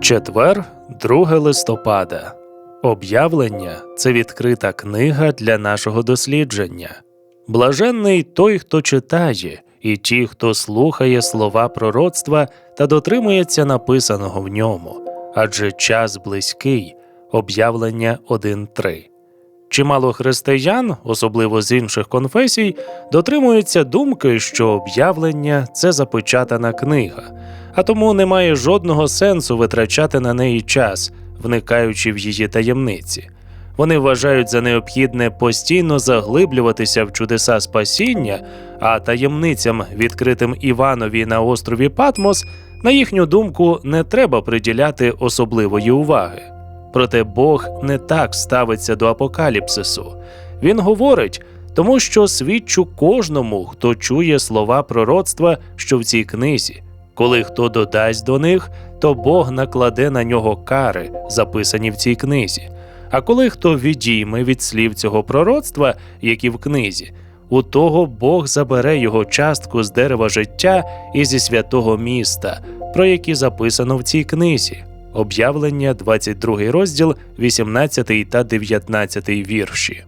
Четвер, 2 листопада. Об'явлення це відкрита книга для нашого дослідження. Блаженний той, хто читає, і ті, хто слухає слова пророцтва та дотримується написаного в ньому, адже час близький. Об'явлення 1.3. Чимало християн, особливо з інших конфесій, дотримуються думки, що об'явлення це запечатана книга, а тому немає жодного сенсу витрачати на неї час, вникаючи в її таємниці. Вони вважають за необхідне постійно заглиблюватися в чудеса спасіння, а таємницям, відкритим Іванові на острові Патмос, на їхню думку, не треба приділяти особливої уваги. Проте Бог не так ставиться до апокаліпсису. Він говорить, тому що свідчу кожному, хто чує слова пророцтва, що в цій книзі. Коли хто додасть до них, то Бог накладе на нього кари, записані в цій книзі. А коли хто відійме від слів цього пророцтва, які в книзі, у того Бог забере його частку з дерева життя і зі святого міста, про які записано в цій книзі. Об'явлення, 22 розділ, 18 та 19 вірші.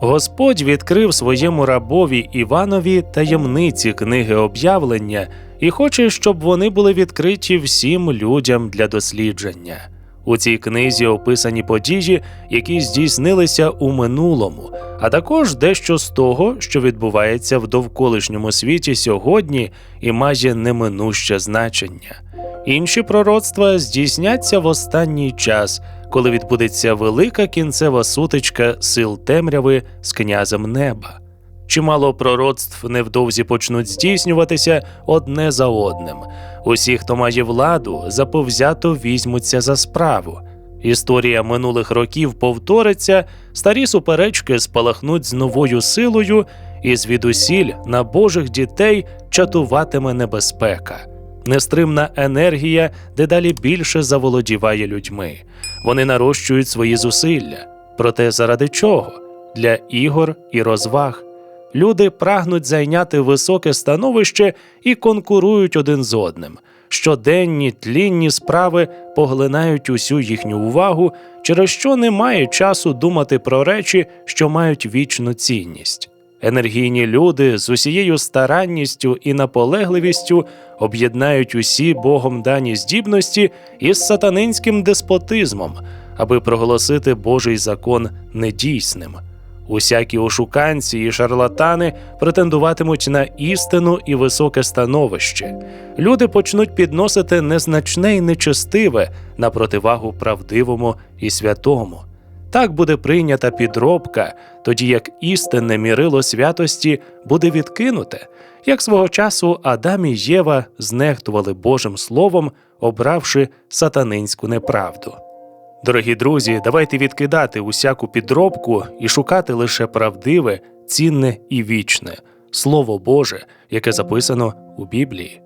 Господь відкрив своєму рабові Іванові таємниці книги об'явлення і хоче, щоб вони були відкриті всім людям для дослідження. У цій книзі описані події, які здійснилися у минулому, а також дещо з того, що відбувається в довколишньому світі сьогодні і має неминуще значення. Інші пророцтва здійсняться в останній час, коли відбудеться велика кінцева сутичка сил темряви з князем неба. Чимало пророцтв невдовзі почнуть здійснюватися одне за одним. Усі, хто має владу, заповзято візьмуться за справу. Історія минулих років повториться, старі суперечки спалахнуть з новою силою, і звідусіль на Божих дітей чатуватиме небезпека. Нестримна енергія дедалі більше заволодіває людьми. Вони нарощують свої зусилля. Проте заради чого? Для ігор і розваг. Люди прагнуть зайняти високе становище і конкурують один з одним. Щоденні тлінні справи поглинають усю їхню увагу, через що немає часу думати про речі, що мають вічну цінність. Енергійні люди з усією старанністю і наполегливістю об'єднають усі Богом дані здібності із сатанинським деспотизмом, аби проголосити Божий закон недійсним. Усякі ошуканці і шарлатани претендуватимуть на істину і високе становище. Люди почнуть підносити незначне і нечестиве на противагу правдивому і святому. Так буде прийнята підробка, тоді як істинне мірило святості буде відкинуте, як свого часу Адам і Єва знехтували Божим Словом, обравши сатанинську неправду. Дорогі друзі, давайте відкидати усяку підробку і шукати лише правдиве, цінне і вічне Слово Боже, яке записано у Біблії.